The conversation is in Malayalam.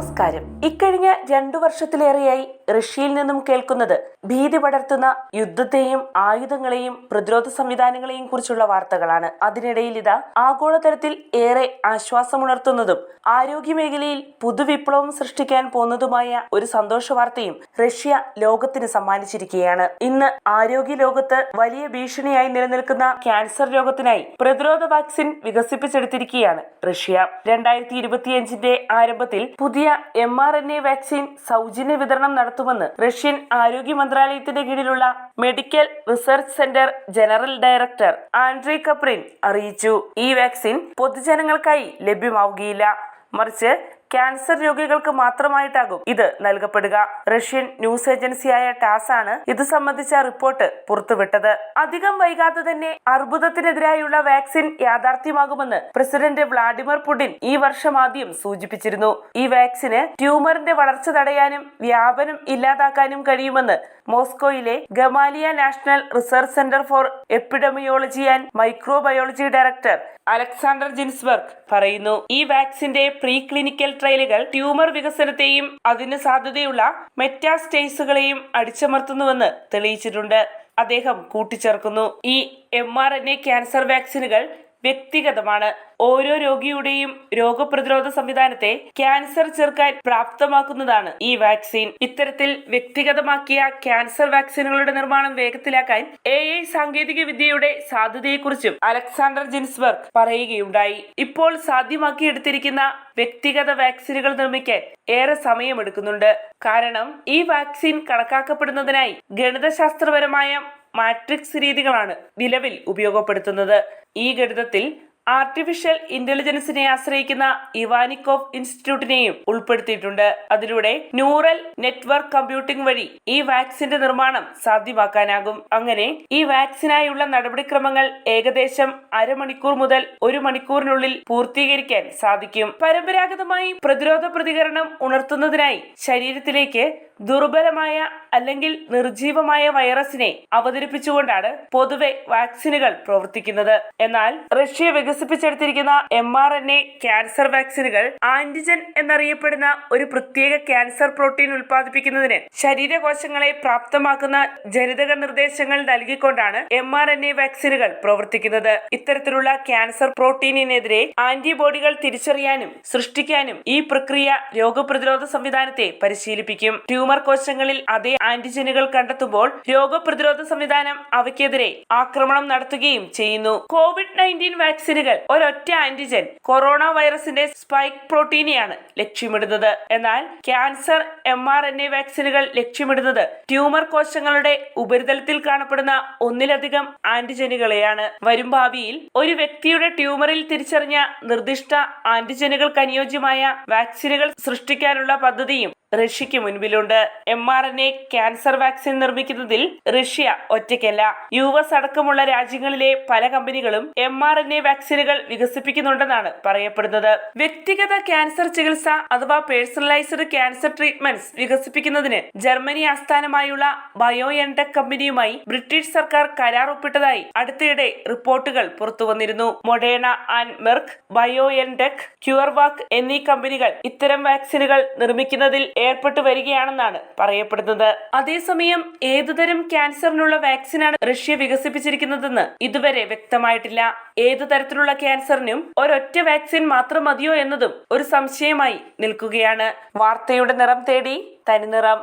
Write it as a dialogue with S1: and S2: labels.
S1: നമസ്കാരം. ഇക്കഴിഞ്ഞ രണ്ടു വർഷത്തിലേറെയായി റഷ്യയിൽ നിന്നും കേൾക്കുന്നത് ഭീതി പടർത്തുന്ന യുദ്ധത്തെയും ആയുധങ്ങളെയും പ്രതിരോധ സംവിധാനങ്ങളെയും കുറിച്ചുള്ള വാർത്തകളാണ്. അതിനിടയിൽ ഇതാ ആഗോളതലത്തിൽ ഏറെ ആശ്വാസമുണർത്തുന്നതും ആരോഗ്യമേഖലയിൽ പുതുവിപ്ലവം സൃഷ്ടിക്കാൻ പോകുന്നതുമായ ഒരു സന്തോഷ വാർത്തയും റഷ്യ ലോകത്തിന് സമ്മാനിച്ചിരിക്കുകയാണ്. ഇന്ന് ആരോഗ്യ ലോകത്ത് വലിയ ഭീഷണിയായി നിലനിൽക്കുന്ന ക്യാൻസർ രോഗത്തിനായി പ്രതിരോധ വാക്സിൻ വികസിപ്പിച്ചെടുത്തിരിക്കുകയാണ് റഷ്യ. രണ്ടായിരത്തി ഇരുപത്തിയഞ്ചിന്റെ ആരംഭത്തിൽ പുതിയ M R N A vaccine സൗജന്യ വിതരണം നടത്തുമെന്ന് റഷ്യൻ ആരോഗ്യ മന്ത്രാലയത്തിന്റെ കീഴിലുള്ള medical research centre general director Andrey Kaprin അറിയിച്ചു. ഈ വാക്സിൻ പൊതുജനങ്ങൾക്കായി ലഭ്യമാവുകയില്ല. മറിച്ച് ക്യാൻസർ രോഗികൾക്ക് മാത്രമായിട്ടാകും ഇത് നൽകപ്പെടുക. റഷ്യൻ ന്യൂസ് ഏജൻസിയായ ടാസ് ആണ് ഇത് സംബന്ധിച്ച റിപ്പോർട്ട് പുറത്തുവിട്ടത്. അധികം വൈകാതെ തന്നെ അർബുദത്തിനെതിരായുള്ള വാക്സിൻ യാഥാർത്ഥ്യമാകുമെന്ന് പ്രസിഡന്റ് വ്ളാഡിമിർ പുടിൻ ഈ വർഷം ആദ്യം സൂചിപ്പിച്ചിരുന്നു. ഈ വാക്സിന് ട്യൂമറിന്റെ വളർച്ച തടയാനും വ്യാപനം ഇല്ലാതാക്കാനും കഴിയുമെന്ന് മോസ്കോയിലെ Gamaleya national research centre for epidemiology and microbiology director Alexander Gintsburg പറയുന്നു ഈ വാക്സിന്റെ പ്രീ ക്ലിനിക്കൽ ട്രയലുകൾ ട്യൂമർ വികസനത്തെയും അതിന് സാധ്യതയുള്ള മെറ്റാസ്റ്റേസുകളെയും അടിച്ചമർത്തുന്നുവെന്ന് തെളിയിച്ചിട്ടുണ്ട്. അദ്ദേഹം കൂട്ടിച്ചേർക്കുന്നു. ഈ M R N A cancer വാക്സിനുകൾ വ്യക്തിഗതമാണ്. ഓരോ രോഗിയുടെയും രോഗപ്രതിരോധ സംവിധാനത്തെ ക്യാൻസർ ചെറുക്കാൻ പ്രാപ്തമാക്കുന്നതാണ് ഈ വാക്സിൻ. ഇത്തരത്തിൽ വ്യക്തിഗതമാക്കിയ ക്യാൻസർ വാക്സിനുകളുടെ നിർമ്മാണം വേഗത്തിലാക്കാൻ എ ഐ സാങ്കേതിക വിദ്യയുടെ സാധ്യതയെക്കുറിച്ചും അലക്സാണ്ടർ ജിൻസ്ബർഗ് പറയുകയുണ്ടായി. ഇപ്പോൾ സാധ്യമാക്കിയെടുത്തിരിക്കുന്ന വ്യക്തിഗത വാക്സിനുകൾ നിർമ്മിക്കാൻ ഏറെ സമയമെടുക്കുന്നുണ്ട്. കാരണം ഈ വാക്സിൻ കണക്കാക്കപ്പെടുന്നതിനായി ഗണിതശാസ്ത്രപരമായ മാട്രിക്സ് രീതികളാണ് നിലവിൽ ഉപയോഗപ്പെടുത്തുന്നത്. ഈ ഗണിതത്തിൽ ആർട്ടിഫിഷ്യൽ ഇന്റലിജൻസിനെ ആശ്രയിക്കുന്ന ഇവാനിക്കോഫ് ഇൻസ്റ്റിറ്റ്യൂട്ടിനെയും ഉൾപ്പെടുത്തിയിട്ടുണ്ട്. അതിലൂടെ ന്യൂറൽ നെറ്റ്വർക്ക് കമ്പ്യൂട്ടിംഗ് വഴി ഈ വാക്സിന്റെ നിർമ്മാണം സാധ്യമാക്കാനാകും. അങ്ങനെ ഈ വാക്സിനായുള്ള നടപടിക്രമങ്ങൾ ഏകദേശം അരമണിക്കൂർ മുതൽ ഒരു മണിക്കൂറിനുള്ളിൽ പൂർത്തീകരിക്കാൻ സാധിക്കും. പരമ്പരാഗതമായി പ്രതിരോധ പ്രതികരണം ഉണർത്തുന്നതിനായി ശരീരത്തിലേക്ക് ദുർബലമായ അല്ലെങ്കിൽ നിർജീവമായ വൈറസിനെ അവതരിപ്പിച്ചുകൊണ്ടാണ് പൊതുവെ വാക്സിനുകൾ പ്രവർത്തിക്കുന്നത്. എന്നാൽ Russia വികസിപ്പിച്ചെടുത്തിരിക്കുന്ന M R N A cancer വാക്സിനുകൾ ആന്റിജൻ എന്നറിയപ്പെടുന്ന ഒരു പ്രത്യേക ക്യാൻസർ പ്രോട്ടീൻ ഉൽപ്പാദിപ്പിക്കുന്നതിന് ശരീരകോശങ്ങളെ പ്രാപ്തമാക്കുന്ന ജനിതക നിർദ്ദേശങ്ങൾ നൽകിക്കൊണ്ടാണ് എം ആർ എൻ എ വാക്സിനുകൾ പ്രവർത്തിക്കുന്നത്. ഇത്തരത്തിലുള്ള ക്യാൻസർ പ്രോട്ടീനിനെതിരെ ആന്റിബോഡികൾ തിരിച്ചറിയാനും സൃഷ്ടിക്കാനും ഈ പ്രക്രിയ രോഗപ്രതിരോധ സംവിധാനത്തെ പരിശീലിപ്പിക്കും. ട്യൂമർ കോശങ്ങളിൽ അതേ ആന്റിജനുകൾ കണ്ടെത്തുമ്പോൾ രോഗപ്രതിരോധ സംവിധാനം അവയ്ക്കെതിരെ ആക്രമണം നടത്തുകയും ചെയ്യുന്നു. കോവിഡ് നയന്റീൻ വാക്സിനുകൾ ഒരൊറ്റ ആന്റിജൻ കൊറോണ വൈറസിന്റെ സ്പൈക്ക് പ്രോട്ടീനെയാണ് ലക്ഷ്യമിടുന്നത്. എന്നാൽ cancer M R N A വാക്സിനുകൾ ലക്ഷ്യമിടുന്നത് ട്യൂമർ കോശങ്ങളുടെ ഉപരിതലത്തിൽ കാണപ്പെടുന്ന ഒന്നിലധികം ആന്റിജനുകളെയാണ് വരും ഭാവിയിൽ ഒരു വ്യക്തിയുടെ ട്യൂമറിൽ തിരിച്ചറിഞ്ഞ നിർദ്ദിഷ്ട ആന്റിജനുകൾക്ക് അനുയോജ്യമായ വാക്സിനുകൾ സൃഷ്ടിക്കാനുള്ള പദ്ധതിയും റഷ്യക്ക് മുൻപിലുണ്ട്. M R N A cancer vaccine നിർമ്മിക്കുന്നതിൽ Russia ഒറ്റയ്ക്കല്ല. യു എസ് അടക്കമുള്ള രാജ്യങ്ങളിലെ പല കമ്പനികളും എം ആർ എൻ എ വാക്സിനുകൾ വികസിപ്പിക്കുന്നുണ്ടെന്നാണ് പറയപ്പെടുന്നത്. വ്യക്തിഗത ക്യാൻസർ ചികിത്സ അഥവാ പേഴ്സണലൈസ്ഡ് ക്യാൻസർ ട്രീറ്റ്മെന്റ്സ് വികസിപ്പിക്കുന്നതിന് ജർമ്മനി ആസ്ഥാനമായുള്ള ബയോ എൻടെക് കമ്പനിയുമായി ബ്രിട്ടീഷ് സർക്കാർ കരാർ ഒപ്പിട്ടതായി അടുത്തിടെ റിപ്പോർട്ടുകൾ പുറത്തുവന്നിരുന്നു. Moderna and Merck BioNTech CureVac എന്നീ കമ്പനികൾ ഇത്തരം വാക്സിനുകൾ നിർമ്മിക്കുന്നതിൽ ഏർപ്പെട്ടു വരികയാണെന്നാണ് പറയപ്പെടുന്നത്. അതേസമയം ഏതുതരം ക്യാൻസറിനുള്ള വാക്സിനാണ് റഷ്യ വികസിപ്പിച്ചിരിക്കുന്നതെന്ന് ഇതുവരെ വ്യക്തമായിട്ടില്ല. ഏതു തരത്തിലുള്ള ക്യാൻസറിനും ഒരൊറ്റ വാക്സിൻ മാത്രം മതിയോ എന്നതും ഒരു സംശയമായി നിൽക്കുകയാണ്. വാർത്തയുടെ നിറം തേടി തനിനിറം